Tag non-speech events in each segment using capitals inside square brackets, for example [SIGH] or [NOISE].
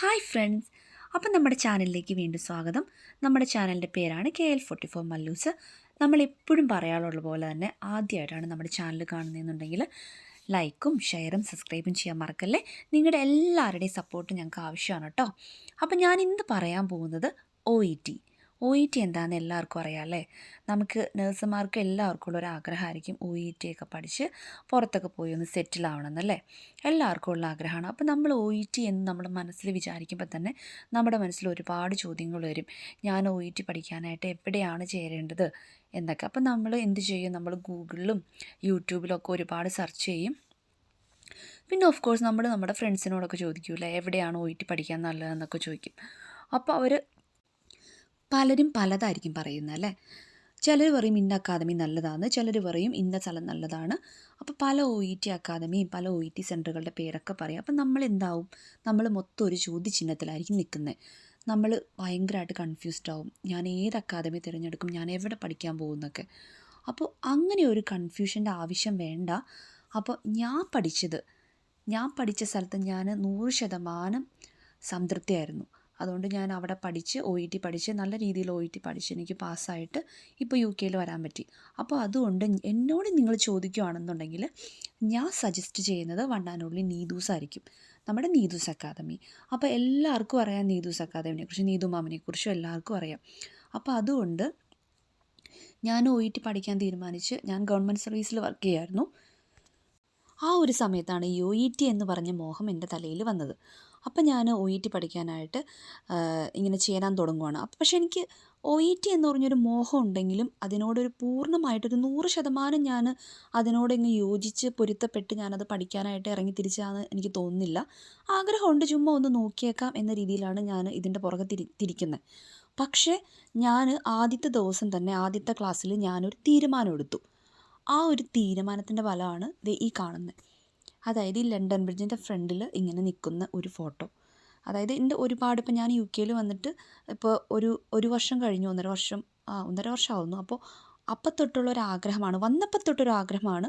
Hi friends അപ്പം നമ്മുടെ ചാനലിലേക്ക് വീണ്ടും സ്വാഗതം. നമ്മുടെ ചാനലിന്റെ പേരാണ് K L forty four Mallus. നമ്മളെപ്പോഴും പറയാറുള്ള പോലെ തന്നെ ആദ്യമായിട്ടാണ് നമ്മുടെ ചാനൽ കാണുന്നതെന്നുണ്ടെങ്കിൽ ലൈക്കും ഷെയറും സബ്സ്ക്രൈബും ചെയ്യാൻ മറക്കല്ലേ? നിങ്ങളുടെ എല്ലാവരുടെയും സപ്പോർട്ട് ഞങ്ങൾക്ക് ആവശ്യമാണ് കേട്ടോ. അപ്പം ഞാൻ ഇന്ന് പറയാൻ പോകുന്നത് O E T O E T എന്താണെന്ന് എല്ലാവർക്കും അറിയാം അല്ലേ? നമുക്ക് നഴ്സുമാർക്ക് എല്ലാവർക്കും ഉള്ള ഒരു ആഗ്രഹമായിരിക്കും ഒ ഇ ടി ഒക്കെ പഠിച്ച് പുറത്തൊക്കെ പോയി ഒന്ന് സെറ്റിൽ ആവണം ആവണമെന്നല്ലേ എല്ലാവർക്കും ഉള്ള ആഗ്രഹമാണ്. അപ്പോൾ നമ്മൾ ഒ ഇ ടി എന്ന് നമ്മൾ മനസ്സിൽ വിചാരിക്കുമ്പോൾ തന്നെ നമ്മുടെ മനസ്സിൽ ഒരുപാട് ചോദ്യങ്ങൾ വരും. ഞാൻ ഒ ഇ ടി പഠിക്കാനായിട്ട് എവിടെയാണ് ചേരേണ്ടത് എന്നൊക്കെ. അപ്പം നമ്മൾ എന്ത് ചെയ്യും? നമ്മൾ ഗൂഗിളിലും യൂട്യൂബിലൊക്കെ ഒരുപാട് സെർച്ച് ചെയ്യും. പിന്നെ ഓഫ് കോഴ്സ് നമ്മൾ നമ്മുടെ ഫ്രണ്ട്സിനോടൊക്കെ ചോദിക്കൂല എവിടെയാണ് ഒ ഇ ടി പഠിക്കാൻ നല്ലതെന്നൊക്കെ ചോദിക്കും. അപ്പോൾ അവർ പലരും പലതായിരിക്കും പറയുന്നത് അല്ലേ? ചിലർ പറയും ഇന്ന അക്കാദമി നല്ലതാണ് ചിലർ പറയും ഇന്ന സ്ഥലം നല്ലതാണ്. അപ്പോൾ പല ഒ ഇ ടി അക്കാദമിയും പല ഒ ഇ ടി സെന്ററുകളുടെ പേരൊക്കെ പറയും. അപ്പം നമ്മൾ എന്താവും? നമ്മൾ മൊത്തം ഒരു ചോദ്യചിഹ്നത്തിലായിരിക്കും നിൽക്കുന്നത്. നമ്മൾ ഭയങ്കരമായിട്ട് കൺഫ്യൂസ്ഡ് ആവും. ഞാൻ ഏത് അക്കാദമി തിരഞ്ഞെടുക്കും? ഞാൻ എവിടെ പഠിക്കാൻ പോകുന്നൊക്കെ അപ്പോൾ അങ്ങനെ ഒരു കൺഫ്യൂഷന്റെ ആവശ്യം വേണ്ട. അപ്പോൾ ഞാൻ പഠിച്ചത് ഞാൻ പഠിച്ച സ്ഥലത്ത് ഞാൻ നൂറ് ശതമാനം സംതൃപ്തിയായിരുന്നു. അതുകൊണ്ട് ഞാൻ അവിടെ പഠിച്ച് ഒ ഇ ടി പഠിച്ച് നല്ല രീതിയിൽ ഒ ഇ ടി പഠിച്ച് എനിക്ക് പാസ്സായിട്ട് ഇപ്പോൾ യു കെയിൽ വരാൻ പറ്റി. അപ്പോൾ അതുകൊണ്ട് എന്നോട് നിങ്ങൾ ചോദിക്കുകയാണെന്നുണ്ടെങ്കിൽ ഞാൻ സജസ്റ്റ് ചെയ്യുന്നത് വണ്ടാനുള്ളി നീതൂസ് ആയിരിക്കും. നമ്മുടെ നീതൂസ് അക്കാദമി. അപ്പോൾ എല്ലാവർക്കും അറിയാം നീതൂസ് അക്കാദമിനെക്കുറിച്ച് നീതു മാമിനെക്കുറിച്ചും എല്ലാവർക്കും അറിയാം. അപ്പോൾ അതുകൊണ്ട് ഞാൻ ഒ ഇ ടി പഠിക്കാൻ തീരുമാനിച്ച് ഞാൻ ഗവൺമെന്റ് സർവീസിൽ വർക്ക് ചെയ്യായിരുന്നു. ആ ഒരു സമയത്താണ് യു ഇ ടി എന്ന് പറഞ്ഞ മോഹം എന്റെ തലയിൽ വന്നത്. അപ്പം ഞാൻ ഒ ഇ ടി പഠിക്കാനായിട്ട് ഇങ്ങനെ ചേരാൻ തുടങ്ങുവാണ്. അപ്പം പക്ഷേ എനിക്ക് ഒ ഇ ടി എന്ന് പറഞ്ഞൊരു മോഹം ഉണ്ടെങ്കിലും അതിനോടൊരു പൂർണമായിട്ടൊരു നൂറ് ശതമാനം ഞാൻ അതിനോടങ്ങ് യോജിച്ച് പൊരുത്തപ്പെട്ട് ഞാനത് പഠിക്കാനായിട്ട് ഇറങ്ങി തിരിച്ചാന്ന് എനിക്ക് തോന്നുന്നില്ല. ആഗ്രഹമുണ്ട് ചുമ്മാ ഒന്ന് നോക്കിയേക്കാം എന്ന രീതിയിലാണ് ഞാൻ ഇതിന്റെ പുറകെ തിരി തിരിക്കുന്നത് പക്ഷേ ഞാൻ ആദ്യത്തെ ദിവസം തന്നെ ആദ്യത്തെ ക്ലാസ്സിൽ ഞാനൊരു തീരുമാനം എടുത്തു ആ ഒരു തീരുമാനത്തിന്റെ ഫലമാണ് ഈ കാണുന്നത് അതായത് ഈ ലണ്ടൻ ബ്രിഡ്ജിന്റെ ഫ്രണ്ടിൽ ഇങ്ങനെ നിൽക്കുന്ന ഒരു ഫോട്ടോ. അതായത് എന്റെ ഒരുപാട് ഇപ്പം ഞാൻ യു കെയിൽ വന്നിട്ട് ഇപ്പോൾ ഒരു ഒരു വർഷം കഴിഞ്ഞു ഒന്നര വർഷം ആ ഒന്നര വർഷം ആവുന്നു അപ്പോൾ അപ്പം തൊട്ടുള്ള ഒരു ആഗ്രഹമാണ്. വന്നപ്പം തൊട്ടൊരു ആഗ്രഹമാണ്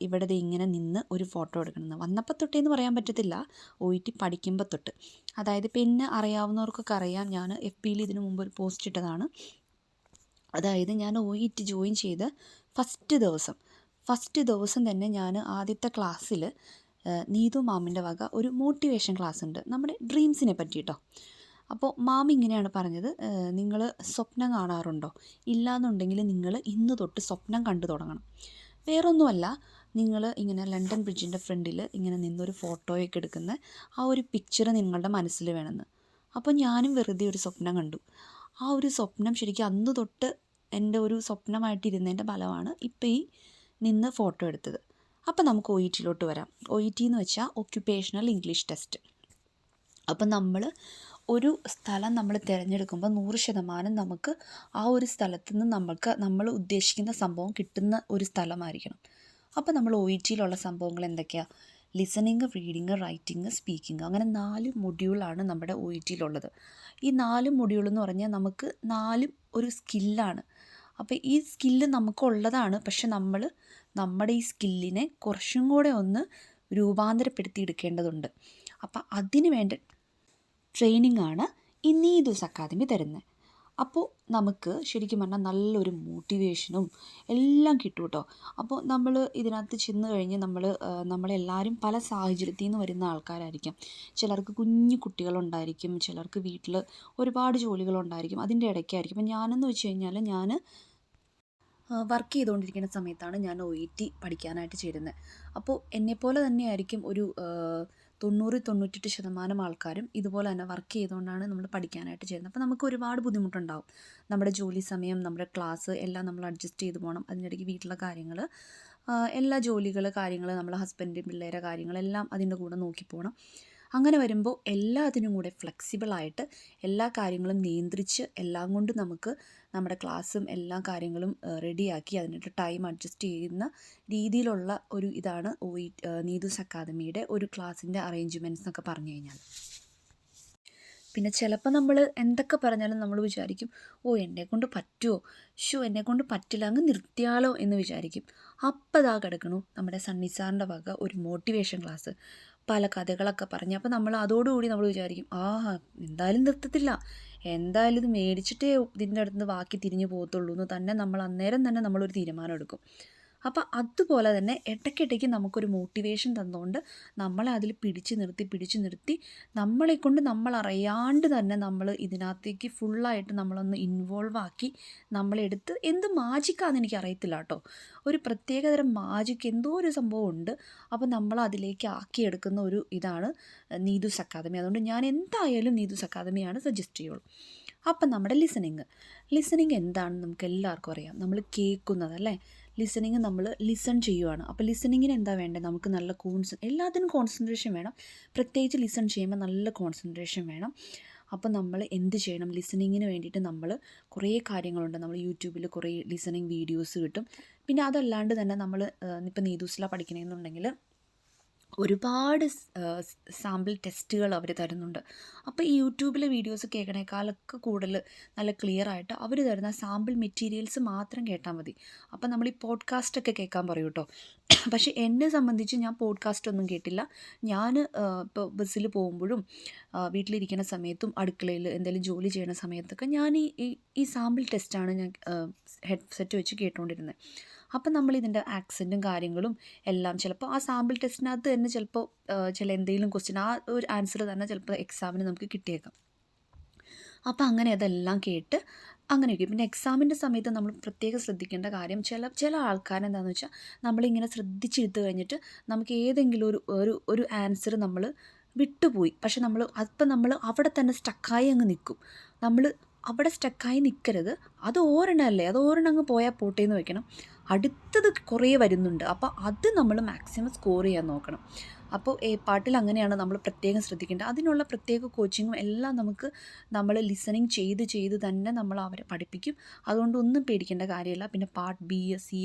ഇവിടെ ഇങ്ങനെ നിന്ന് ഒരു ഫോട്ടോ എടുക്കണമെന്ന് വന്നപ്പം തൊട്ടേന്ന് പറയാൻ പറ്റത്തില്ല ഒ ഇ ടി പഠിക്കുമ്പോൾ തൊട്ട് അതായത് ഇപ്പം എന്നെ അറിയാവുന്നവർക്കൊക്കെ അറിയാം ഞാൻ എഫ് പിയിൽ ഇതിനു മുമ്പ് ഒരു പോസ്റ്റ് ഇട്ടതാണ്. അതായത് ഞാൻ ഒ ഇ ടി ജോയിൻ ചെയ്ത് ഫസ്റ്റ് ദിവസം. ഫസ്റ്റ് ദിവസം തന്നെ ഞാൻ ആദ്യത്തെ ക്ലാസ്സിൽ നീതു മാമിന്റെ വക ഒരു മോട്ടിവേഷൻ ക്ലാസ് ഉണ്ട് നമ്മുടെ ഡ്രീംസിനെ പറ്റിയിട്ടോ അപ്പോൾ മാമി ഇങ്ങനെയാണ് പറഞ്ഞത് നിങ്ങൾ സ്വപ്നം കാണാറുണ്ടോ? ഇല്ലാന്നുണ്ടെങ്കിൽ നിങ്ങൾ ഇന്ന് തൊട്ട് സ്വപ്നം കണ്ടു തുടങ്ങണം. വേറൊന്നുമല്ല നിങ്ങൾ ഇങ്ങനെ ലണ്ടൻ ബ്രിഡ്ജിന്റെ ഫ്രണ്ടിൽ ഇങ്ങനെ നിന്നൊരു ഫോട്ടോയൊക്കെ എടുക്കുന്ന ആ ഒരു പിക്ചർ നിങ്ങളുടെ മനസ്സിൽ വേണമെന്ന്. അപ്പോൾ ഞാനും വെറുതെ ഒരു സ്വപ്നം കണ്ടു. ആ ഒരു സ്വപ്നം ശരിക്കും അന്ന് തൊട്ട് എന്റെ ഒരു സ്വപ്നമായിട്ടിരുന്നതിന്റെ ഫലമാണ് ഇപ്പോൾ ഈ നിന്ന് ഫോട്ടോ എടുത്തത്. അപ്പോൾ നമുക്ക് ഒ ഇ ടിയിലോട്ട് വരാം. ഒ ഇ ടി എന്ന് വെച്ചാൽ ഒക്യുപ്പേഷണൽ ഇംഗ്ലീഷ് ടെസ്റ്റ് അപ്പം നമ്മൾ ഒരു സ്ഥലം നമ്മൾ തിരഞ്ഞെടുക്കുമ്പോൾ നൂറ് ശതമാനം നമുക്ക് ആ ഒരു സ്ഥലത്ത് നിന്ന് നമ്മൾക്ക് നമ്മൾ ഉദ്ദേശിക്കുന്ന സംഭവം കിട്ടുന്ന ഒരു സ്ഥലമായിരിക്കണം. അപ്പോൾ നമ്മൾ ഒ ഇ ടിയിലുള്ള സംഭവങ്ങൾ എന്തൊക്കെയാണ് ലിസണിങ് റീഡിങ് റൈറ്റിംഗ് സ്പീക്കിംഗ് അങ്ങനെ നാല് മൊഡ്യൂളാണ് നമ്മുടെ ഒ ഇ ടിയിലുള്ളത് ഈ നാല് മൊഡ്യൂൾ എന്ന് പറഞ്ഞാൽ നമുക്ക് നാലും ഒരു സ്കില്ലാണ് അപ്പോൾ ഈ സ്കില്ല് നമുക്കുള്ളതാണ്. പക്ഷെ നമ്മൾ നമ്മുടെ ഈ സ്കില്ലിനെ കുറച്ചും കൂടെ ഒന്ന് രൂപാന്തരപ്പെടുത്തി എടുക്കേണ്ടതുണ്ട്. അപ്പോൾ അതിന് വേണ്ട ട്രെയിനിങ് ആണ് ഈ ദിവസം അക്കാദമി തരുന്നത് അപ്പോൾ നമുക്ക് ശരിക്കും പറഞ്ഞാൽ നല്ലൊരു മോട്ടിവേഷനും എല്ലാം കിട്ടും കേട്ടോ അപ്പോൾ നമ്മൾ ഇതിനകത്ത് ചെന്ന് കഴിഞ്ഞ് നമ്മൾ നമ്മളെല്ലാവരും പല സാഹചര്യത്തിൽ നിന്ന് വരുന്ന ആൾക്കാരായിരിക്കും. ചിലർക്ക് കുഞ്ഞു കുട്ടികളുണ്ടായിരിക്കും. ചിലർക്ക് വീട്ടിൽ ഒരുപാട് ജോലികളുണ്ടായിരിക്കും. അതിന്റെ ഇടയ്ക്കായിരിക്കും. അപ്പം ഞാനെന്ന് വെച്ച് കഴിഞ്ഞാൽ ഞാൻ വർക്ക് ചെയ്തുകൊണ്ടിരിക്കുന്ന സമയത്താണ് ഞാൻ ഒ ഇ ടി പഠിക്കാനായിട്ട് ചേരുന്നത്. അപ്പോൾ എന്നെപ്പോലെ തന്നെയായിരിക്കും ഒരു തൊണ്ണൂറ് തൊണ്ണൂറ്റെട്ട് ശതമാനം ആൾക്കാരും ഇതുപോലെ തന്നെ വർക്ക് ചെയ്തുകൊണ്ടാണ് നമ്മൾ പഠിക്കാനായിട്ട് ചേരുന്നത്. അപ്പോൾ നമുക്ക് ഒരുപാട് ബുദ്ധിമുട്ടുണ്ടാവും. നമ്മുടെ ജോലി സമയം നമ്മുടെ ക്ലാസ് എല്ലാം നമ്മൾ അഡ്ജസ്റ്റ് ചെയ്തു പോകണം. അതിനിടയ്ക്ക് വീട്ടിലെ കാര്യങ്ങൾ എല്ലാ ജോലികൾ കാര്യങ്ങൾ നമ്മളെ ഹസ്ബൻഡ് പിള്ളേരെ കാര്യങ്ങളെല്ലാം അതിന്റെ കൂടെ നോക്കി പോകണം. അങ്ങനെ വരുമ്പോൾ എല്ലാത്തിനും കൂടെ ഫ്ലെക്സിബിളായിട്ട് എല്ലാ കാര്യങ്ങളും നിയന്ത്രിച്ച് എല്ലാം കൊണ്ട് നമുക്ക് നമ്മുടെ ക്ലാസ്സും എല്ലാ കാര്യങ്ങളും റെഡിയാക്കി അതിനായിട്ട് ടൈം അഡ്ജസ്റ്റ് ചെയ്യുന്ന രീതിയിലുള്ള ഒരു ഇതാണ് ഒ നീതൂസ് അക്കാദമിയുടെ ഒരു ക്ലാസ്സിന്റെ അറേഞ്ച്മെന്റ്സ് എന്നൊക്കെ പറഞ്ഞു കഴിഞ്ഞാൽ. പിന്നെ ചിലപ്പോൾ നമ്മൾ എന്തൊക്കെ പറഞ്ഞാലും നമ്മൾ വിചാരിക്കും ഓ എന്നെ കൊണ്ട് പറ്റുമോ ഷോ എന്നെ കൊണ്ട് പറ്റില്ല അങ്ങ് നിർത്തിയാലോ? എന്ന് വിചാരിക്കും. അപ്പം ഇതാ കിടക്കണു നമ്മുടെ സണ്ണി സാറിന്റെ വക ഒരു മോട്ടിവേഷൻ ക്ലാസ് പല കഥകളൊക്കെ പറഞ്ഞ്. അപ്പോൾ നമ്മൾ അതോടുകൂടി നമ്മൾ വിചാരിക്കും ആ എന്തായാലും നിർത്തത്തില്ല. എന്തായാലും ഇത് മേടിച്ചിട്ടേ ഇതിന്റെ അടുത്ത് ബാക്കി തിരിഞ്ഞു പോകത്തുള്ളൂ എന്ന് തന്നെ നമ്മൾ അന്നേരം തന്നെ നമ്മളൊരു തീരുമാനം എടുക്കും. അപ്പോൾ അതുപോലെ തന്നെ ഇടയ്ക്കിടയ്ക്ക് നമുക്കൊരു മോട്ടിവേഷൻ തന്നുകൊണ്ട് നമ്മളെ അതിൽ പിടിച്ചു നിർത്തി പിടിച്ചു നിർത്തി നമ്മളെ കൊണ്ട് നമ്മൾ അറിയാണ്ട് തന്നെ നമ്മൾ ഇതിനകത്തേക്ക് ഫുള്ളായിട്ട് നമ്മളൊന്ന് ഇൻവോൾവ് ആക്കി നമ്മളെടുത്ത് എന്ത് മാജിക്കാന്ന് എനിക്ക് അറിയത്തില്ല കേട്ടോ. ഒരു പ്രത്യേകതരം മാജിക്ക് എന്തോ ഒരു സംഭവം ഉണ്ട്. അപ്പോൾ നമ്മൾ അതിലേക്ക് ആക്കിയെടുക്കുന്ന ഒരു ഇതാണ് നീതുസ് അക്കാദമി അതുകൊണ്ട് ഞാൻ എന്തായാലും നീതുസ് അക്കാദമിയാണ് സജസ്റ്റ് ചെയ്യുള്ളൂ. അപ്പം നമ്മുടെ ലിസണിങ് ലിസണിങ് എന്താണെന്ന് നമുക്ക് എല്ലാവർക്കും അറിയാം. നമ്മൾ കേൾക്കുന്നത് അല്ലേ? ലിസണിങ് നമ്മൾ ലിസൺ ചെയ്യുവാണ്. അപ്പോൾ ലിസണിങ്ങിന് എന്താ വേണ്ടത്? നമുക്ക് നല്ല കോൺസെ എല്ലാത്തിനും കോൺസെൻട്രേഷൻ വേണം. പ്രത്യേകിച്ച് ലിസൺ ചെയ്യുമ്പോൾ നല്ല കോൺസെൻട്രേഷൻ വേണം. അപ്പോൾ നമ്മൾ എന്ത് ചെയ്യണം? ലിസണിങ്ങിന് വേണ്ടിയിട്ട് നമ്മൾ കുറേ കാര്യങ്ങളുണ്ട്. നമ്മൾ യൂട്യൂബിൽ കുറേ ലിസണിങ് വീഡിയോസ് കിട്ടും. പിന്നെ അതല്ലാണ്ട് തന്നെ നമ്മൾ ഇപ്പം നീതൂസില പഠിക്കണമെന്നുണ്ടെങ്കിൽ ഒരുപാട് സാമ്പിൾ ടെസ്റ്റുകൾ അവർ തരുന്നുണ്ട്. അപ്പോൾ ഈ യൂട്യൂബിലെ വീഡിയോസ് കേൾക്കണേക്കാളൊക്കെ കൂടുതൽ നല്ല ക്ലിയർ ആയിട്ട് അവർ തരുന്ന സാമ്പിൾ മെറ്റീരിയൽസ് മാത്രം കേട്ടാൽ മതി. അപ്പോൾ നമ്മൾ ഈ പോഡ്കാസ്റ്റൊക്കെ കേൾക്കാൻ പറയും കേട്ടോ [CLEARS THROAT] പക്ഷേ എന്നെ സംബന്ധിച്ച് ഞാൻ പോഡ്കാസ്റ്റ് ഒന്നും കേട്ടില്ല ഞാൻ ഇപ്പോൾ ബസ്സിൽ പോകുമ്പോഴും വീട്ടിലിരിക്കുന്ന സമയത്തും അടുക്കളയിൽ എന്തെങ്കിലും ജോലി ചെയ്യുന്ന സമയത്തൊക്കെ ഞാൻ ഈ ഈ സാമ്പിൾ ടെസ്റ്റാണ് ഞാൻ ഹെഡ്സെറ്റ് വെച്ച് കേട്ടുകൊണ്ടിരുന്നത് അപ്പം നമ്മൾ ഇതിന്റെ ആക്സന്റും കാര്യങ്ങളും എല്ലാം ചിലപ്പോൾ ആ സാമ്പിൾ ടെസ്റ്റിനകത്ത് തന്നെ ചിലപ്പോൾ ചില എന്തെങ്കിലും ക്വസ്റ്റ്യൻ ആ ഒരു ആൻസർ തന്നെ ചിലപ്പോൾ എക്സാമിന് നമുക്ക് കിട്ടിയേക്കാം. അപ്പോൾ അങ്ങനെ അതെല്ലാം കേട്ട് അങ്ങനെയൊക്കെ പിന്നെ എക്സാമിന്റെ സമയത്ത് നമ്മൾ പ്രത്യേകം ശ്രദ്ധിക്കേണ്ട കാര്യം ചില ചില ആൾക്കാർ എന്താണെന്ന് വെച്ചാൽ നമ്മളിങ്ങനെ ശ്രദ്ധിച്ചെടുത്ത് കഴിഞ്ഞിട്ട് നമുക്ക് ഏതെങ്കിലും ഒരു ഒരു ഒരു ആൻസർ നമ്മൾ വിട്ടുപോയി. പക്ഷെ നമ്മൾ അപ്പം നമ്മൾ അവിടെ തന്നെ സ്റ്റക്കായി അങ്ങ് നിൽക്കും. നമ്മൾ അവിടെ സ്റ്റക്കായി നിൽക്കരുത്. അത് ഓരെണ്ണമല്ലേ അത് ഓരെണ്ണം അങ്ങ് പോയാൽ പോട്ടേന്ന് വെക്കണം. അടുത്തത് കുറേ വരുന്നുണ്ട്. അപ്പോൾ അത് നമ്മൾ മാക്സിമം സ്കോർ ചെയ്യാൻ നോക്കണം. അപ്പോൾ ഈ പാട്ടിൽ അങ്ങനെയാണ് നമ്മൾ പ്രത്യേകം ശ്രദ്ധിക്കേണ്ടത്. അതിനുള്ള പ്രത്യേക കോച്ചിങ്ങും എല്ലാം നമുക്ക് നമ്മൾ ലിസണിങ് ചെയ്ത് ചെയ്ത് തന്നെ നമ്മൾ അവരെ പഠിപ്പിക്കും. അതുകൊണ്ട് ഒന്നും പേടിക്കേണ്ട കാര്യമില്ല. പിന്നെ പാർട്ട് ബി സി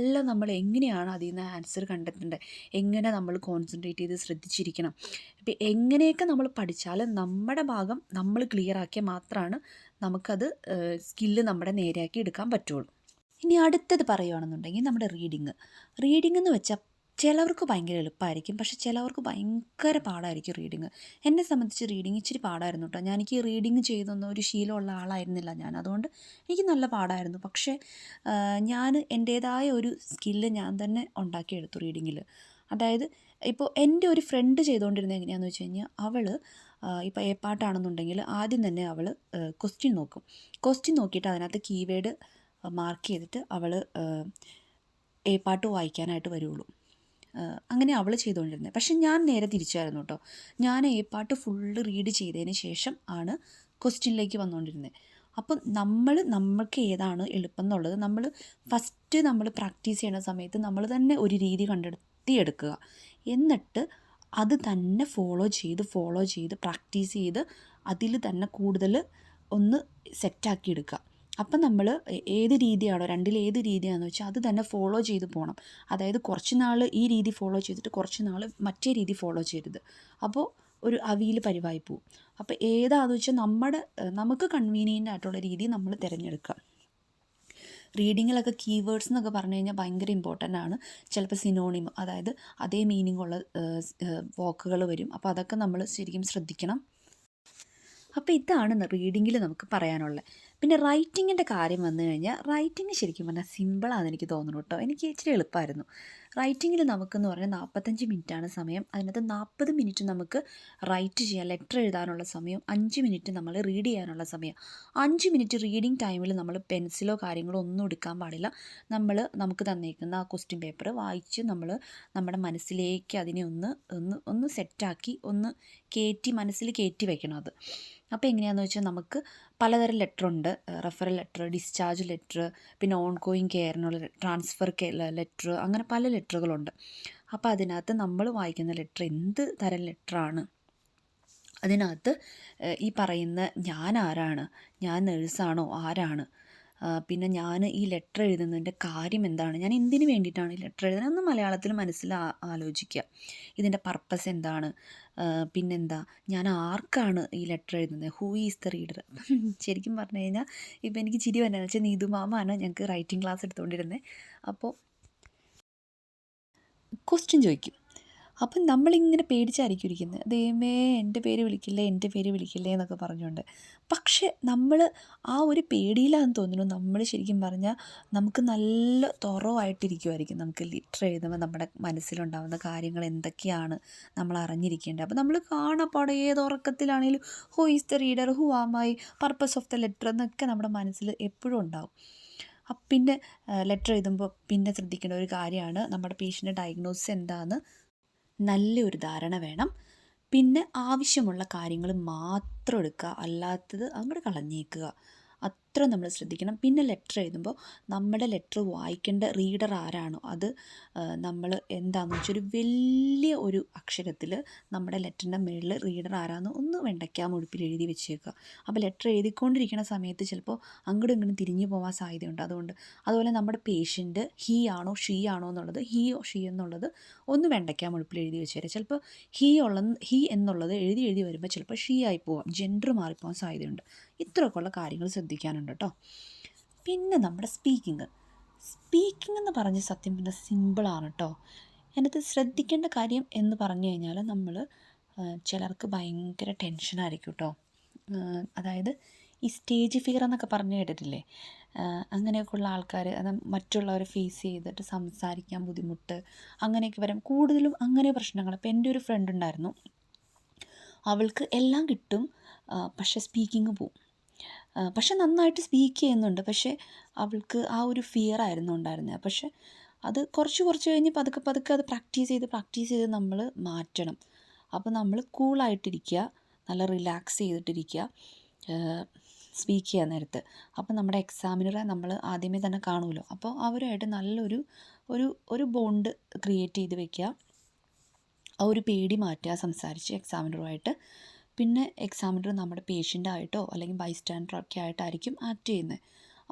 എല്ലാം നമ്മൾ എങ്ങനെയാണ് അതിൽ നിന്ന് ആൻസർ കണ്ടെത്തേണ്ടത്? എങ്ങനെ നമ്മൾ കോൺസെൻട്രേറ്റ് ചെയ്ത് ശ്രദ്ധിച്ചിരിക്കണം? ഇപ്പം എങ്ങനെയൊക്കെ നമ്മൾ പഠിച്ചാൽ നമ്മുടെ ഭാഗം നമ്മൾ ക്ലിയർ ആക്കിയാൽ മാത്രമാണ് നമുക്കത് സ്കില്ല് നമ്മുടെ നേരെയാക്കി എടുക്കാൻ പറ്റുള്ളൂ. ഇനി അടുത്തത് പറയുകയാണെന്നുണ്ടെങ്കിൽ നമ്മുടെ റീഡിങ് റീഡിംഗ് എന്ന് വെച്ചാൽ ചിലവർക്ക് ഭയങ്കര എളുപ്പമായിരിക്കും പക്ഷെ ചിലവർക്ക് ഭയങ്കര പാടായിരിക്കും റീഡിങ് എന്നെ സംബന്ധിച്ച് റീഡിങ് ഇച്ചിരി പാടായിരുന്നു കേട്ടോ. ഞാൻ എനിക്ക് റീഡിങ് ചെയ്തൊന്നും ഒരു ശീലമുള്ള ആളായിരുന്നില്ല ഞാൻ. അതുകൊണ്ട് എനിക്ക് നല്ല പാടായിരുന്നു. പക്ഷേ ഞാൻ എന്റേതായ ഒരു സ്കില്ല് ഞാൻ തന്നെ ഉണ്ടാക്കിയെടുത്തു റീഡിങ്ങിൽ അതായത് ഇപ്പോൾ എന്റെ ഒരു ഫ്രണ്ട് ചെയ്തുകൊണ്ടിരുന്നത് എങ്ങനെയാന്ന് വെച്ച് കഴിഞ്ഞാൽ അവൾ ഇപ്പോൾ എ പാട്ടാണെന്നുണ്ടെങ്കിൽ ആദ്യം തന്നെ അവൾ ക്വസ്റ്റ്യൻ നോക്കും. ക്വസ്റ്റ്യൻ നോക്കിയിട്ട് അതിനകത്ത് കീവേഡ് മാർക്ക് ചെയ്തിട്ട് അവൾ എ പാട്ട് വായിക്കാനായിട്ട് വരുള്ളൂ അങ്ങനെ അവൾ ചെയ്തുകൊണ്ടിരുന്നത് പക്ഷെ ഞാൻ നേരെ തിരിച്ചായിരുന്നു കേട്ടോ ഞാൻ എ പാട്ട് ഫുള്ള് റീഡ് ചെയ്തതിന് ശേഷം ആണ് ക്വസ്റ്റ്യനിലേക്ക് വന്നുകൊണ്ടിരുന്നത് അപ്പം നമ്മൾ നമ്മൾക്ക് ഏതാണ് എളുപ്പം എന്നുള്ളത് നമ്മൾ ഫസ്റ്റ് നമ്മൾ പ്രാക്ടീസ് ചെയ്യുന്ന സമയത്ത് നമ്മൾ തന്നെ ഒരു രീതി കണ്ടെത്തിയെടുക്കുക എന്നിട്ട് അത് തന്നെ ഫോളോ ചെയ്ത് ഫോളോ ചെയ്ത് പ്രാക്ടീസ് ചെയ്ത് അതിൽ തന്നെ കൂടുതൽ ഒന്ന് സെറ്റാക്കി എടുക്കുക. അപ്പം നമ്മൾ ഏത് രീതിയാണോ രണ്ടിൽ ഏത് രീതിയാണെന്ന് വെച്ചാൽ അത് തന്നെ ഫോളോ ചെയ്ത് പോകണം അതായത് കുറച്ച് നാൾ ഈ രീതി ഫോളോ ചെയ്തിട്ട് കുറച്ച് നാൾ മറ്റേ രീതി ഫോളോ ചെയ്യരുത്. അപ്പോൾ ഒരു അവിയിൽ പരിവായി പോവും. അപ്പോൾ ഏതാണെന്ന് വെച്ചാൽ നമ്മുടെ നമുക്ക് കൺവീനിയന്റ് ആയിട്ടുള്ള രീതി നമ്മൾ തിരഞ്ഞെടുക്കുക. റീഡിങ്ങിലൊക്കെ കീവേഡ്സ് എന്നൊക്കെ പറഞ്ഞു കഴിഞ്ഞാൽ ഭയങ്കര ഇമ്പോർട്ടന്റ് ആണ്. ചിലപ്പോൾ സിനോണിം അതായത് അതേ മീനിങ് ഉള്ള വാക്കുകൾ വരും. അപ്പോൾ അതൊക്കെ നമ്മൾ ശരിക്കും ശ്രദ്ധിക്കണം. അപ്പോൾ ഇതാണ് റീഡിങ്ങിൽ നമുക്ക് പറയാനുള്ളത് പിന്നെ റൈറ്റിങ്ങിന്റെ കാര്യം വന്നു കഴിഞ്ഞാൽ റൈറ്റിംഗ് ശരിക്കും പറഞ്ഞാൽ സിമ്പിളാണെന്ന് എനിക്ക് തോന്നുന്നു കേട്ടോ എനിക്ക് ഇച്ചിരി എളുപ്പമായിരുന്നു റൈറ്റിങ്ങിൽ നമുക്കെന്ന് പറഞ്ഞാൽ നാൽപ്പത്തഞ്ച് മിനിറ്റാണ് സമയം. അതിനകത്ത് നാൽപ്പത് മിനിറ്റ് നമുക്ക് റൈറ്റ് ചെയ്യാൻ ലെറ്റർ എഴുതാനുള്ള സമയം അഞ്ച് മിനിറ്റ് നമ്മൾ റീഡ് ചെയ്യാനുള്ള സമയം. അഞ്ച് മിനിറ്റ് റീഡിങ് ടൈമിൽ നമ്മൾ പെൻസിലോ കാര്യങ്ങളോ ഒന്നും എടുക്കാൻ പാടില്ല. നമ്മൾ നമുക്ക് തന്നേക്കുന്ന ആ ക്വസ്റ്റ്യൻ പേപ്പർ വായിച്ച് നമ്മൾ നമ്മുടെ മനസ്സിലേക്ക് അതിനെ ഒന്ന് ഒന്ന് ഒന്ന് സെറ്റാക്കി ഒന്ന് കയറ്റി മനസ്സിൽ കയറ്റി വയ്ക്കണം അത്. അപ്പോൾ എങ്ങനെയാണെന്ന് വെച്ചാൽ നമുക്ക് പലതരം ലെറ്റർ ഉണ്ട്. റെഫറൽ ലെറ്റർ ഡിസ്ചാർജ് ലെറ്റർ പിന്നെ ഓൺ ഗോയിങ് കെയറിനുള്ള ട്രാൻസ്ഫർ ലെറ്റർ അങ്ങനെ പല ലെറ്ററുകളുണ്ട് അപ്പോൾ അതിനകത്ത് നമ്മൾ വായിക്കുന്ന ലെറ്റർ എന്ത് തരം ലെറ്ററാണ് അതിനകത്ത് ഈ പറയുന്ന ഞാൻ ആരാണ്? ഞാൻ നേഴ്സാണോ ആരാണ്? പിന്നെ ഞാൻ ഈ ലെറ്റർ എഴുതുന്നതിന്റെ കാര്യം എന്താണ്? ഞാൻ എന്തിനു വേണ്ടിയിട്ടാണ് ഈ ലെറ്റർ എഴുതുന്നത്? എന്ന് മലയാളത്തിൽ മനസ്സിൽ ആലോചിക്കുക. ഇതിന്റെ പർപ്പസ് എന്താണ്? പിന്നെന്താ? ഞാൻ ആർക്കാണ് ഈ ലെറ്റർ എഴുതുന്നത്? ഹൂ ഈസ് ദ റീഡർ ശരിക്കും പറഞ്ഞു കഴിഞ്ഞാൽ ഇപ്പം എനിക്ക് ചിരി വന്നതെന്ന് വെച്ചാൽ നീതുമാമാണ് ഞങ്ങൾക്ക് റൈറ്റിംഗ് ക്ലാസ് എടുത്തുകൊണ്ടിരുന്നത്. അപ്പോൾ ക്വസ്റ്റ്യൻ ചോദിക്കും. അപ്പം നമ്മളിങ്ങനെ പേടിച്ചായിരിക്കും ഇരിക്കുന്നത്. ദൈവമേ എന്റെ പേര് വിളിക്കില്ലേ എന്റെ പേര് വിളിക്കില്ലേ എന്നൊക്കെ പറഞ്ഞുകൊണ്ട്. പക്ഷെ നമ്മൾ ആ ഒരു പേടിയിലാണെന്ന് തോന്നുന്നു. നമ്മൾ ശരിക്കും പറഞ്ഞാൽ നമുക്ക് നല്ല തുറവായിട്ടിരിക്കുമായിരിക്കും നമുക്ക് ലിറ്റർ എഴുതുമ്പോൾ നമ്മുടെ മനസ്സിലുണ്ടാകുന്ന കാര്യങ്ങൾ എന്തൊക്കെയാണ് നമ്മൾ അറിഞ്ഞിരിക്കേണ്ടത്. അപ്പോൾ നമ്മൾ കാണപ്പാടെ ഏത് ഉറക്കത്തിലാണെങ്കിലും who is the reader who uh my purpose of the letter എന്നൊക്കെ നമ്മുടെ മനസ്സിൽ എപ്പോഴും ഉണ്ടാവും. അപ്പം പിന്നെ ലെറ്റർ എഴുതുമ്പോൾ പിന്നെ ശ്രദ്ധിക്കേണ്ട ഒരു കാര്യമാണ് നമ്മുടെ പേഷ്യന്റെ ഡയഗ്നോസിസ് എന്താണെന്ന് നല്ലൊരു ധാരണ വേണം. പിന്നെ ആവശ്യമുള്ള കാര്യങ്ങൾ മാത്രം എടുക്കുക. അല്ലാത്തത് അങ്ങോട്ട് കളഞ്ഞേക്കുക. അത്ര നമ്മൾ ശ്രദ്ധിക്കണം. പിന്നെ ലെറ്റർ എഴുതുമ്പോൾ നമ്മുടെ ലെറ്റർ വായിക്കേണ്ട റീഡർ ആരാണോ അത് നമ്മൾ എന്താണെന്ന് വെച്ചാൽ ഒരു വലിയ ഒരു അക്ഷരത്തിൽ നമ്മുടെ ലെറ്ററിന്റെ മുകളിൽ റീഡർ ആരാണെന്ന് ഒന്ന് വെണ്ടയ്ക്ക മുഴുപ്പിൽ എഴുതി വെച്ചേക്കുക. അപ്പോൾ ലെറ്റർ എഴുതിക്കൊണ്ടിരിക്കുന്ന സമയത്ത് ചിലപ്പോൾ അങ്ങോട്ടും ഇങ്ങോട്ടും തിരിഞ്ഞു പോകാൻ സാധ്യതയുണ്ട്. അതുകൊണ്ട് അതുപോലെ നമ്മുടെ പേഷ്യന്റ് ഹീ ആണോ ഷീ ആണോ എന്നുള്ളത് ഹീ ഓ ഷീ എന്നുള്ളത് ഒന്ന് വെണ്ടയ്ക്ക മുഴുപ്പിൽ എഴുതി വെച്ചേരാം ചിലപ്പോൾ ഹീ ഉള്ള ഹീ എന്നുള്ളത് എഴുതി എഴുതി വരുമ്പോൾ ചിലപ്പോൾ ഷീ ആയി പോവാം ജെൻഡർ മാറിപ്പോകാൻ സാധ്യതയുണ്ട്. ഇത്രയൊക്കെയുള്ള കാര്യങ്ങൾ ശ്രദ്ധിക്കാനുണ്ട്. കേട്ടോ. പിന്നെ നമ്മുടെ സ്പീക്കിംഗ് സ്പീക്കിംഗ് എന്ന് പറഞ്ഞ സത്യം പിന്നെ സിമ്പിളാണ് കേട്ടോ. അതിനകത്ത് ശ്രദ്ധിക്കേണ്ട കാര്യം എന്ന് പറഞ്ഞു കഴിഞ്ഞാൽ നമ്മൾ ചിലർക്ക് ഭയങ്കര ടെൻഷനായിരിക്കും കേട്ടോ. അതായത് ഈ സ്റ്റേജ് ഫിയർ എന്നൊക്കെ പറഞ്ഞു കേട്ടിട്ടില്ലേ? അങ്ങനെയൊക്കെയുള്ള ആൾക്കാർ അത് മറ്റുള്ളവരെ ഫേസ് ചെയ്തിട്ട് സംസാരിക്കാൻ ബുദ്ധിമുട്ട് അങ്ങനെയൊക്കെ വരാം. കൂടുതലും അങ്ങനെ പ്രശ്നങ്ങൾ. അപ്പോൾ എന്റെ ഒരു ഫ്രണ്ട് ഉണ്ടായിരുന്നു. അവൾക്ക് എല്ലാം കിട്ടും പക്ഷേ സ്പീക്കിംഗ് പോവും. പക്ഷെ നന്നായിട്ട് സ്പീക്ക് ചെയ്യുന്നുണ്ട്. പക്ഷേ അവൾക്ക് ആ ഒരു ഫിയർ ആയിരുന്നു ഉണ്ടായിരുന്നത്. പക്ഷെ അത് കുറച്ച് കുറച്ച് കഴിഞ്ഞ് പതുക്കെ പതുക്കെ അത് പ്രാക്ടീസ് ചെയ്ത് പ്രാക്ടീസ് ചെയ്ത് നമ്മൾ മാറ്റണം. അപ്പോൾ നമ്മൾ കൂളായിട്ടിരിക്കുക നല്ല റിലാക്സ് ചെയ്തിട്ടിരിക്കുക സ്പീക്ക് ചെയ്യാൻ നേരത്ത്. അപ്പോൾ നമ്മുടെ എക്സാമിനറെ നമ്മൾ ആദ്യമേ തന്നെ കാണുമല്ലോ. അപ്പോൾ അവരുമായിട്ട് നല്ലൊരു ഒരു ഒരു ബോണ്ട് ക്രിയേറ്റ് ചെയ്ത് വെക്കുക. ആ ഒരു പേടി മാറ്റുക സംസാരിച്ച് എക്സാമിനറുമായിട്ട് പിന്നെ എക്സാമിനർ നമ്മുടെ പേഷ്യന്റായിട്ടോ അല്ലെങ്കിൽ ബൈസ്റ്റാൻഡർ ഒക്കെ ആയിട്ടായിരിക്കും ആക്ട് ചെയ്യുന്നത്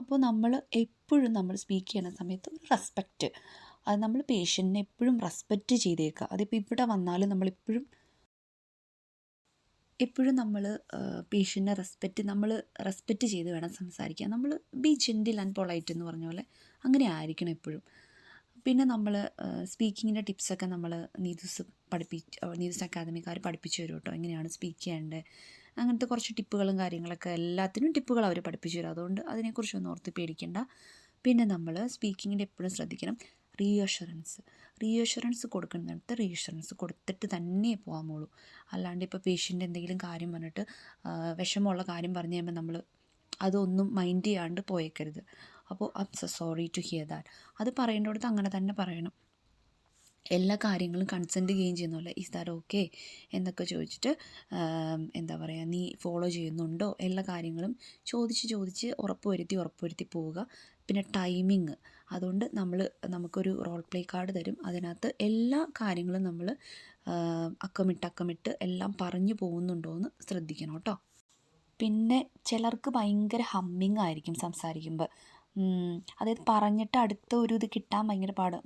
അപ്പോൾ നമ്മൾ എപ്പോഴും നമ്മൾ സ്പീക്ക് ചെയ്യുന്ന സമയത്ത് ഒരു റെസ്പെക്റ്റ് അത് നമ്മൾ പേഷ്യന്റിനെ എപ്പോഴും റെസ്പെക്റ്റ് ചെയ്തേക്കുക അതിപ്പോൾ ഇവിടെ വന്നാലും നമ്മളെപ്പോഴും എപ്പോഴും നമ്മൾ പേഷ്യന്റിനെ റെസ്പെക്റ്റ് നമ്മൾ റെസ്പെക്റ്റ് ചെയ്ത് വേണം സംസാരിക്കാൻ. നമ്മൾ ബി ജെന്റിൽ ആൻഡ് പൊളൈറ്റ് എന്ന് പറഞ്ഞ പോലെ അങ്ങനെ ആയിരിക്കണം എപ്പോഴും. പിന്നെ നമ്മൾ സ്പീക്കിങ്ങിന്റെ ടിപ്സൊക്കെ നമ്മൾ നീതുസ് പഠിപ്പിച്ച് നീതുസ് അക്കാദമിക്കാർ പഠിപ്പിച്ചു തരും കേട്ടോ. എങ്ങനെയാണ് സ്പീക്ക് ചെയ്യേണ്ടത് അങ്ങനത്തെ കുറച്ച് ടിപ്പുകളും കാര്യങ്ങളൊക്കെ എല്ലാത്തിനും ടിപ്പുകൾ അവർ പഠിപ്പിച്ചു തരും. അതുകൊണ്ട് അതിനെക്കുറിച്ചൊന്നും ഓർത്ത് പേടിക്കേണ്ട. പിന്നെ നമ്മൾ സ്പീക്കിങ്ങിന്റെ എപ്പോഴും ശ്രദ്ധിക്കണം. റീഅഷുറൻസ് റീഅഷുറൻസ് കൊടുക്കുന്നിടത്ത് റീഅഷുറൻസ് കൊടുത്തിട്ട് തന്നെ പോകാമുള്ളൂ അല്ലാണ്ട് ഇപ്പോൾ പേഷ്യന്റ് എന്തെങ്കിലും കാര്യം പറഞ്ഞിട്ട് വിഷമമുള്ള കാര്യം പറഞ്ഞു കഴിയുമ്പോൾ നമ്മൾ അതൊന്നും മൈൻഡ് ചെയ്യാണ്ട് പോയേക്കരുത്. അപ്പോൾ I so sorry to hear that അത് പറയേണ്ടടുത്ത് അങ്ങനെ തന്നെ പറയണം. എല്ലാ കാര്യങ്ങളും കൺസെന്റ് ഗെയിൻ ചെയ്യുന്നില്ല ഇസ് ദാറ്റ് ഓക്കെ എന്നൊക്കെ ചോദിച്ചിട്ട് എന്താ പറയുക നീ ഫോളോ ചെയ്യുന്നുണ്ടോ? എല്ലാ കാര്യങ്ങളും ചോദിച്ച് ചോദിച്ച് ഉറപ്പ് വരുത്തി ഉറപ്പ് വരുത്തി പോവുക. പിന്നെ ടൈമിങ് അതുകൊണ്ട് നമ്മൾ നമുക്കൊരു റോൾ പ്ലേ കാർഡ് തരും. അതിനകത്ത് എല്ലാ കാര്യങ്ങളും നമ്മൾ അക്കമിട്ട് അക്കമിട്ട് എല്ലാം പറഞ്ഞു പോകുന്നുണ്ടോ എന്ന് ശ്രദ്ധിക്കണം കേട്ടോ. പിന്നെ ചിലർക്ക് ഭയങ്കര ഹമ്മിങ് ആയിരിക്കും സംസാരിക്കുമ്പോൾ അതായത് പറഞ്ഞിട്ട് അടുത്ത ഒരു ഇത് കിട്ടാൻ ഭയങ്കര പാട്.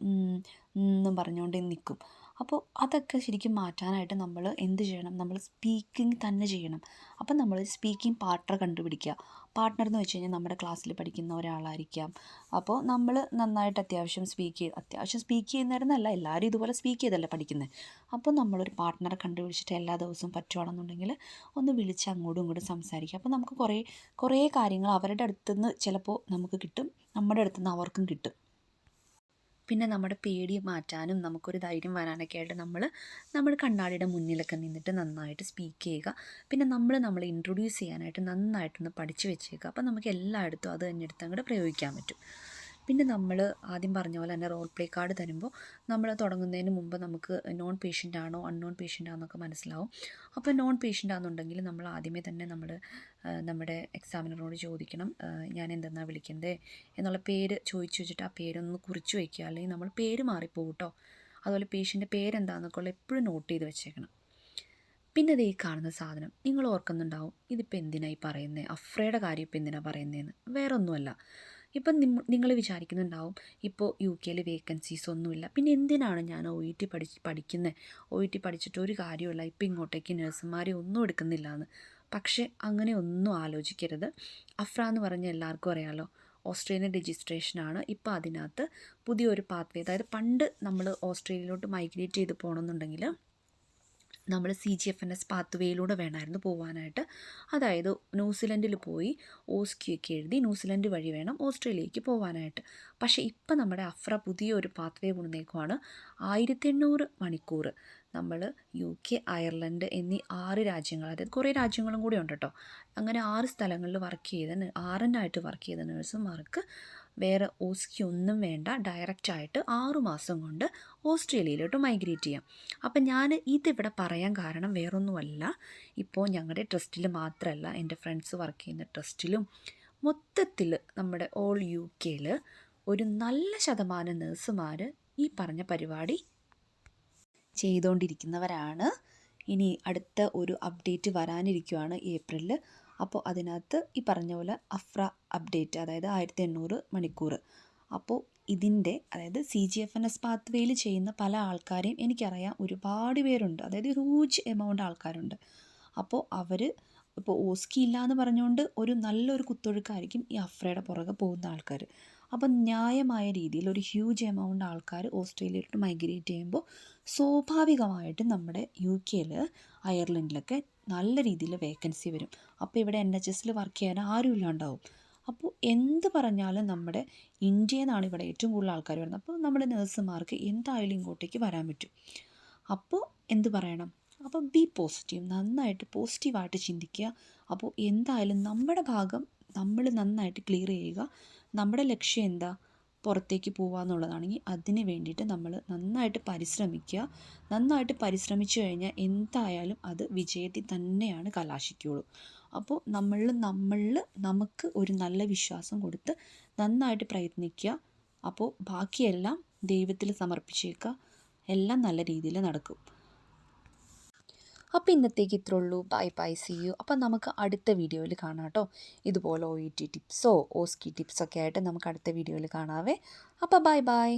എന്നും പറഞ്ഞുകൊണ്ട് നിൽക്കും അപ്പോൾ അതൊക്കെ ശരിക്കും മാറ്റാനായിട്ട് നമ്മൾ എന്ത് ചെയ്യണം? നമ്മൾ സ്പീക്കിംഗ് തന്നെ ചെയ്യണം. അപ്പം നമ്മൾ സ്പീക്കിംഗ് പാർട്ണർ കണ്ടുപിടിക്കുക. പാർട്ട്ണർ എന്ന് വെച്ച് കഴിഞ്ഞാൽ നമ്മുടെ ക്ലാസ്സിൽ പഠിക്കുന്ന ഒരാളായിരിക്കാം. അപ്പോൾ നമ്മൾ നന്നായിട്ട് അത്യാവശ്യം സ്പീക്ക് ചെയ്ത് അത്യാവശ്യം സ്പീക്ക് ചെയ്യുന്നവരെന്നല്ല എല്ലാവരും ഇതുപോലെ സ്പീക്ക് ചെയ്തല്ലേ പഠിക്കുന്നത് അപ്പോൾ നമ്മളൊരു പാർട്ട്ണറെ കണ്ടുപിടിച്ചിട്ട് എല്ലാ ദിവസവും പറ്റുവാണെന്നുണ്ടെങ്കിൽ ഒന്ന് വിളിച്ച് അങ്ങോട്ടും ഇങ്ങോട്ടും സംസാരിക്കുക അപ്പോൾ നമുക്ക് കുറേ കുറേ കാര്യങ്ങൾ അവരുടെ അടുത്തുനിന്ന് ചിലപ്പോൾ നമുക്ക് കിട്ടും നമ്മുടെ അടുത്തുനിന്ന് അവർക്കും കിട്ടും. പിന്നെ നമ്മുടെ പേടി മാറ്റാനും നമുക്കൊരു ധൈര്യം വരാനൊക്കെ ആയിട്ട് നമ്മൾ നമ്മൾ കണ്ണാടിയുടെ മുന്നിലൊക്കെ നിന്നിട്ട് നന്നായിട്ട് സ്പീക്ക് ചെയ്യുക. പിന്നെ നമ്മൾ നമ്മൾ ഇൻട്രൊഡ്യൂസ് ചെയ്യാനായിട്ട് നന്നായിട്ടൊന്ന് പഠിച്ചു വെച്ചേക്കുക. അപ്പോൾ നമുക്ക് എല്ലായിടത്തും അത് തന്നെ എടുത്ത് അങ്ങോട്ട് പ്രയോഗിക്കാൻ പറ്റും. പിന്നെ നമ്മൾ ആദ്യം പറഞ്ഞ പോലെ തന്നെ റോൾ പ്ലേ കാർഡ് തരുമ്പോൾ നമ്മൾ തുടങ്ങുന്നതിന് മുമ്പ് നമുക്ക് നോൺ പേഷ്യന്റ് ആണോ അൺനോൺ പേഷ്യന്റ് ആണെന്നൊക്കെ മനസ്സിലാവും. അപ്പോൾ നോൺ പേഷ്യന്റ് ആണെന്നുണ്ടെങ്കിൽ നമ്മൾ ആദ്യമേ തന്നെ നമ്മൾ നമ്മുടെ എക്സാമിനറോട് ചോദിക്കണം ഞാൻ എന്തെന്നാണ് വിളിക്കുന്നത് എന്നുള്ള പേര് ചോദിച്ചു വെച്ചിട്ട് ആ പേരൊന്ന് കുറിച്ച് വയ്ക്കുക അല്ലെങ്കിൽ നമ്മൾ പേര് മാറിപ്പോകും കേട്ടോ അതുപോലെ പേഷ്യന്റെ പേരെന്താണെന്നൊക്കെ ഉള്ള എപ്പോഴും നോട്ട് ചെയ്ത് വെച്ചേക്കണം. പിന്നെ ഈ കാണുന്ന സാധനം നിങ്ങൾ ഓർക്കുന്നുണ്ടാവും ഇതിപ്പോൾ എന്തിനായി പറയുന്നത് അഫ്രയുടെ കാര്യം ഇപ്പോൾ എന്തിനാണ് പറയുന്നതെന്ന് വേറെ ഒന്നുമല്ല ഇപ്പം നിങ്ങൾ വിചാരിക്കുന്നുണ്ടാവും ഇപ്പോൾ യു കെയിൽ വേക്കൻസീസ് ഒന്നുമില്ല. പിന്നെ എന്തിനാണ് ഞാൻ ഒ ഇ ടി പഠിച്ച് പഠിക്കുന്നത് ഒ ഇ ടി പഠിച്ചിട്ട് ഒരു കാര്യമില്ല ഇപ്പം ഇങ്ങോട്ടേക്ക് നഴ്സുമാരെ ഒന്നും എടുക്കുന്നില്ല എന്ന് പക്ഷേ അങ്ങനെ ഒന്നും ആലോചിക്കരുത്. അഫ്ര എന്ന് പറഞ്ഞ എല്ലാവർക്കും അറിയാമല്ലോ ഓസ്ട്രേലിയൻ രജിസ്ട്രേഷനാണ് ഇപ്പോൾ അതിനകത്ത് പുതിയൊരു പാത്വേ അതായത് പണ്ട് നമ്മൾ ഓസ്ട്രേലിയയിലോട്ട് മൈഗ്രേറ്റ് ചെയ്ത് പോകണമെന്നുണ്ടെങ്കിൽ നമ്മൾ C G F N S പാത്വേയിലൂടെ വേണമായിരുന്നു പോകാനായിട്ട് അതായത് ന്യൂസിലൻഡിൽ പോയി ഓസ്ക്യൂക്ക് എഴുതി ന്യൂസിലൻഡ് വഴി വേണം ഓസ്ട്രേലിയയ്ക്ക് പോകാനായിട്ട് പക്ഷേ ഇപ്പം നമ്മുടെ അഫ്ര പുതിയൊരു പാത്വേ കൊണ്ടുവന്നേക്കുവാണ്. ആയിരത്തി എണ്ണൂറ് മണിക്കൂർ നമ്മൾ യു കെ അയർലൻഡ് എന്നീ ആറ് രാജ്യങ്ങൾ അതായത് കുറേ രാജ്യങ്ങളും കൂടി ഉണ്ട് കേട്ടോ. അങ്ങനെ ആറ് സ്ഥലങ്ങളിൽ വർക്ക് ചെയ്ത ആറിനായിട്ട് വർക്ക് ചെയ്ത നഴ്സുമാർക്ക് വേറെ ഓസ്കി ഒന്നും വേണ്ട ഡയറക്റ്റായിട്ട് ആറുമാസം കൊണ്ട് ഓസ്ട്രേലിയയിലോട്ട് മൈഗ്രേറ്റ് ചെയ്യാം. അപ്പം ഞാൻ ഇതിവിടെ പറയാൻ കാരണം വേറൊന്നുമല്ല. ഇപ്പോൾ ഞങ്ങളുടെ ട്രസ്റ്റിൽ മാത്രമല്ല എന്റെ ഫ്രണ്ട്സ് വർക്ക് ചെയ്യുന്ന ട്രസ്റ്റിലും മൊത്തത്തിൽ നമ്മുടെ ഓൾ യു കെയിൽ ഒരു നല്ല ശതമാനം നേഴ്സുമാർ ഈ പറഞ്ഞ പരിപാടി ചെയ്തുകൊണ്ടിരിക്കുന്നവരാണ് ഇനി അടുത്ത ഒരു അപ്ഡേറ്റ് വരാനിരിക്കുവാണ് ഏപ്രിലിൽ അപ്പോൾ അതിനകത്ത് ഈ പറഞ്ഞ പോലെ അഫ്ര അപ്ഡേറ്റ് അതായത് ആയിരത്തി എണ്ണൂറ് മണിക്കൂർ അപ്പോൾ ഇതിന്റെ അതായത് C G F N S പാത്വേയിൽ ചെയ്യുന്ന പല ആൾക്കാരെയും എനിക്കറിയാം ഒരുപാട് പേരുണ്ട്. അതായത് ഹ്യൂജ് എമൗണ്ട് ആൾക്കാരുണ്ട്. അപ്പോൾ അവർ ഇപ്പോൾ ഓസ്കി ഇല്ല എന്ന് പറഞ്ഞുകൊണ്ട് ഒരു നല്ലൊരു കുത്തൊഴുക്കായിരിക്കും ഈ അഫ്രയുടെ പുറകെ പോകുന്ന ആൾക്കാർ അപ്പം ന്യായമായ രീതിയിൽ ഒരു ഹ്യൂജ് എമൗണ്ട് ആൾക്കാർ ഓസ്ട്രേലിയയിലോട്ട് മൈഗ്രേറ്റ് ചെയ്യുമ്പോൾ സ്വാഭാവികമായിട്ടും നമ്മുടെ യു കെയിൽ അയർലൻഡിലൊക്കെ നല്ല രീതിയിൽ വേക്കൻസി വരും. അപ്പോൾ ഇവിടെ എൻ എച്ച് എസിൽ വർക്ക് ചെയ്യാൻ ആരും ഇല്ലാണ്ടാവും. അപ്പോൾ എന്ത് പറഞ്ഞാലും നമ്മുടെ ഇന്ത്യയിൽ നിന്നാണ് ഇവിടെ ഏറ്റവും കൂടുതൽ ആൾക്കാർ വരുന്നത്. അപ്പോൾ നമ്മുടെ നേഴ്സുമാർക്ക് എന്തായാലും ഇങ്ങോട്ടേക്ക് വരാൻ പറ്റും. അപ്പോൾ എന്ത് പറയണം? അപ്പോൾ ബി പോസിറ്റീവ് നന്നായിട്ട് പോസിറ്റീവായിട്ട് ചിന്തിക്കുക. അപ്പോൾ എന്തായാലും നമ്മുടെ ഭാഗം നമ്മൾ നന്നായിട്ട് ക്ലിയർ ചെയ്യുക. നമ്മുടെ ലക്ഷ്യം എന്താ? പുറത്തേക്ക് പോകുക എന്നുള്ളതാണെങ്കിൽ അതിന് വേണ്ടിയിട്ട് നമ്മൾ നന്നായിട്ട് പരിശ്രമിക്കുക. നന്നായിട്ട് പരിശ്രമിച്ചു കഴിഞ്ഞാൽ എന്തായാലും അത് വിജയത്തിൽ തന്നെയാണ് കലാശിക്കുകയുള്ളൂ. അപ്പോൾ നമ്മൾ നമ്മളിൽ നമുക്ക് ഒരു നല്ല വിശ്വാസം കൊടുത്ത് നന്നായിട്ട് പ്രയത്നിക്കുക. അപ്പോൾ ബാക്കിയെല്ലാം ദൈവത്തിൽ സമർപ്പിച്ചേക്കുക. എല്ലാം നല്ല രീതിയിൽ നടക്കും. അപ്പോൾ ഇന്നത്തേക്ക് ഇത്രേ ഉള്ളൂ ബൈ ബൈ സി യു അപ്പോൾ നമുക്ക് അടുത്ത വീഡിയോയിൽ കാണാം കേട്ടോ. ഇതുപോലെ ഒ ഇ ടി ടിപ്സോ ഓസ്കി ടിപ്സൊക്കെ ആയിട്ട് നമുക്ക് അടുത്ത വീഡിയോയിൽ കാണാവേ. അപ്പോൾ ബൈ ബൈ